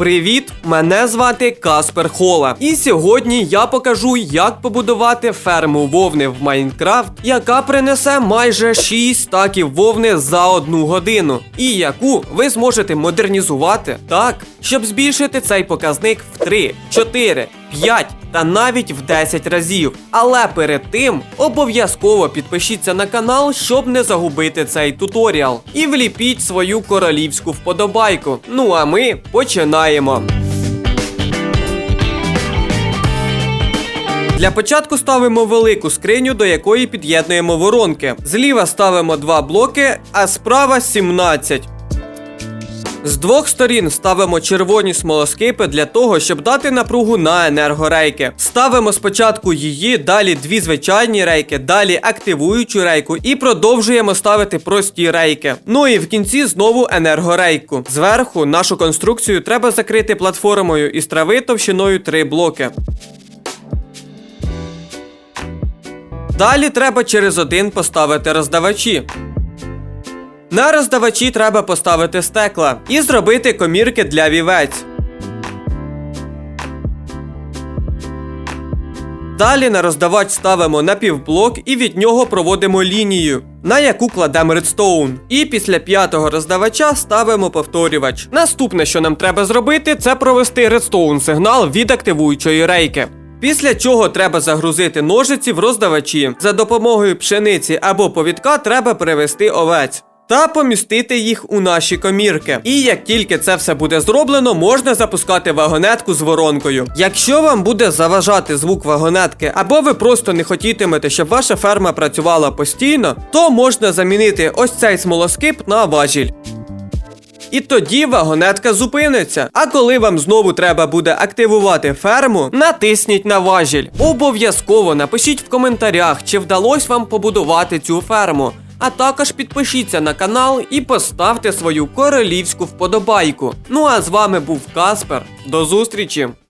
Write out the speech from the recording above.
Привіт! Мене звати Каспер Хола. І сьогодні я покажу, як побудувати ферму вовни в Майнкрафт, яка принесе майже 6 стаків вовни за одну годину, і яку ви зможете модернізувати так, щоб збільшити цей показник в 3, 4, 5 та навіть в 10 разів. Але перед тим обов'язково підпишіться на канал, щоб не загубити цей туторіал. І вліпіть свою королівську вподобайку. Ну а ми починаємо. Для початку ставимо велику скриню, до якої під'єднуємо воронки. Зліва ставимо два блоки, а справа 17. З двох сторін ставимо червоні смолоскипи для того, щоб дати напругу на енергорейки. Ставимо спочатку її, далі дві звичайні рейки, далі активуючу рейку і продовжуємо ставити прості рейки. Ну і в кінці знову енергорейку. Зверху нашу конструкцію треба закрити платформою із трави товщиною 3 блоки. Далі треба через один поставити роздавачі. На роздавачі треба поставити стекла і зробити комірки для вівець. Далі на роздавач ставимо напівблок і від нього проводимо лінію, на яку кладемо редстоун. І після п'ятого роздавача ставимо повторювач. Наступне, що нам треба зробити, це провести редстоун сигнал від активуючої рейки. Після чого треба загрузити ножиці в роздавачі. За допомогою пшениці або повідка треба перевести овець. Та помістити їх у наші комірки. І як тільки це все буде зроблено, можна запускати вагонетку з воронкою. Якщо вам буде заважати звук вагонетки, або ви просто не хотітимете, щоб ваша ферма працювала постійно, то можна замінити ось цей смолоскип на важіль. І тоді вагонетка зупиниться. А коли вам знову треба буде активувати ферму, натисніть на важіль. Обов'язково напишіть в коментарях, чи вдалося вам побудувати цю ферму. А також підпишіться на канал і поставте свою королівську вподобайку. Ну а з вами був Каспер. До зустрічі!